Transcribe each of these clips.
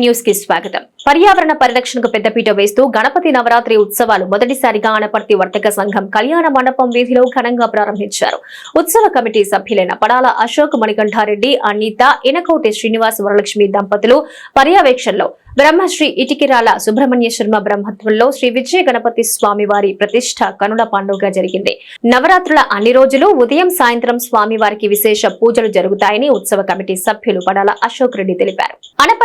న్యూస్కి స్వాగతం. పర్యావరణ పరిరక్షణకు పెద్దపీట వేస్తూ గణపతి నవరాత్రి ఉత్సవాలు మొదటిసారిగా ఆనపర్తి వర్తక సంఘం కళ్యాణ మండపం వీధిలో ఘనంగా ప్రారంభించారు. ఉత్సవ కమిటీ సభ్యులైన పడాల అశోక్ మణికంఠారెడ్డి అనిత ఇనకోటి శ్రీనివాస్ వరలక్ష్మి దంపతులు పర్యవేక్షణలో బ్రహ్మశ్రీ ఇటికిరాల సుబ్రహ్మణ్య శర్మ బ్రహ్మత్వంలో శ్రీ విజయ గణపతి స్వామి వారి ప్రతిష్ట కనుల పండుగ జరిగింది. నవరాత్రుల అన్ని రోజులు ఉదయం సాయంత్రం స్వామి వారికి విశేష పూజలు జరుగుతాయని ఉత్సవ కమిటీ సభ్యులు పడాల అశోక్ రెడ్డి తెలిపారు.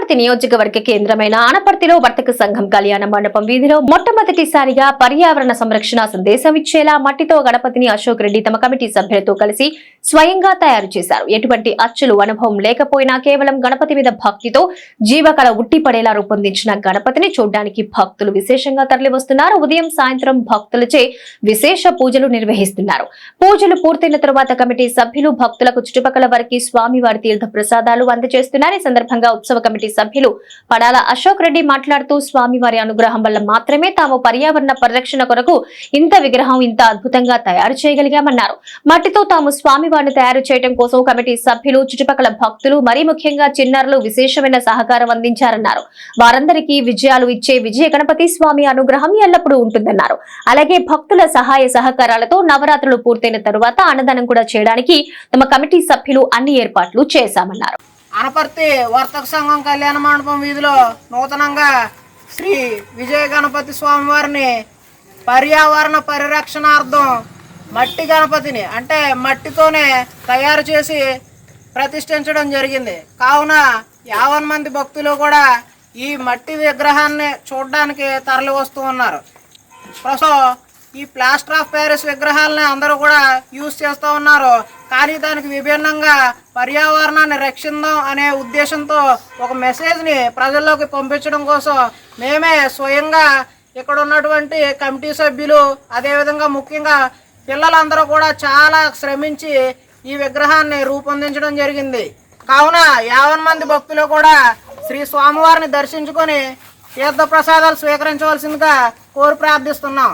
అనపర్తి నియోజకవర్గ కేంద్రమైన అనపర్తిలో వర్తక సంఘం కళ్యాణ మండపం వీధిలో మొట్టమొదటిసారిగా పర్యావరణ సంరక్షణ సందేశం ఇచ్చేలా మట్టితో గణపతిని అశోక్ రెడ్డి తమ కమిటీ సభ్యులతో కలిసి స్వయంగా తయారు చేశారు. ఎటువంటి అచ్చులు అనుభవం లేకపోయినా కేవలం గణపతి మీద భక్తితో జీవకళ ఉట్టిపడేలా రూపొందించిన గణపతిని చూడ్డానికి భక్తులు విశేషంగా తరలివస్తున్నారు. ఉదయం సాయంత్రం భక్తులచే విశేష పూజలు నిర్వహిస్తున్నారు. పూజలు పూర్తయిన తర్వాత కమిటీ సభ్యులు భక్తులకు చుట్టుపక్కల వారికి స్వామివారి తీర్థ ప్రసాదాలు అందజేస్తున్నారు. ఈ సందర్భంగా ఉత్సవ కమిటీ సభ్యులు పడాల అశోక్ రెడ్డి మాట్లాడుతూ స్వామి వారి అనుగ్రహం వల్ల మాత్రమే తాము పర్యావరణ పరిరక్షణ కొరకు ఇంత విగ్రహం ఇంత అద్భుతంగా తయారు చేయగలిగామన్నారు. మట్టితో తాము స్వామివారిని తయారు చేయడం కోసం కమిటీ సభ్యులు చుట్టుపక్కల భక్తులు మరీ ముఖ్యంగా చిన్నారులు విశేషమైన సహకారం అందించారన్నారు. వారందరికీ విజయాలు ఇచ్చే విజయ గణపతి స్వామి అనుగ్రహం ఎల్లప్పుడూ ఉంటుందన్నారు. అలాగే భక్తుల సహాయ సహకారాలతో నవరాత్రులు పూర్తయిన తరువాత అన్నదానం కూడా చేయడానికి తమ కమిటీ సభ్యులు అన్ని ఏర్పాట్లు చేశామన్నారు. అనపర్తి వర్తక సంఘం కళ్యాణ మండపం వీధిలో నూతనంగా శ్రీ విజయ గణపతి స్వామివారిని పర్యావరణ పరిరక్షణార్థం మట్టి గణపతిని అంటే మట్టితోనే తయారు చేసి ప్రతిష్ఠించడం జరిగింది. కావున యావన్ మంది భక్తులు కూడా ఈ మట్టి విగ్రహాన్ని చూడడానికి తరలి వస్తూ ఉన్నారు. ప్రస్తుతం ఈ ప్లాస్టర్ ఆఫ్ ప్యారిస్ విగ్రహాలని అందరూ కూడా యూజ్ చేస్తూ ఉన్నారు. కానీ దానికి విభిన్నంగా పర్యావరణాన్ని రక్షిందాం అనే ఉద్దేశంతో ఒక మెసేజ్ని ప్రజల్లోకి పంపించడం కోసం మేమే స్వయంగా ఇక్కడ ఉన్నటువంటి కమిటీ సభ్యులు అదేవిధంగా ముఖ్యంగా పిల్లలందరూ కూడా చాలా శ్రమించి ఈ విగ్రహాన్ని రూపొందించడం జరిగింది. కావున యావన్ మంది భక్తులు కూడా శ్రీ స్వామివారిని దర్శించుకొని తీర్థ ప్రసాదాలు స్వీకరించవలసిందిగా కోరి ప్రార్థిస్తున్నాం.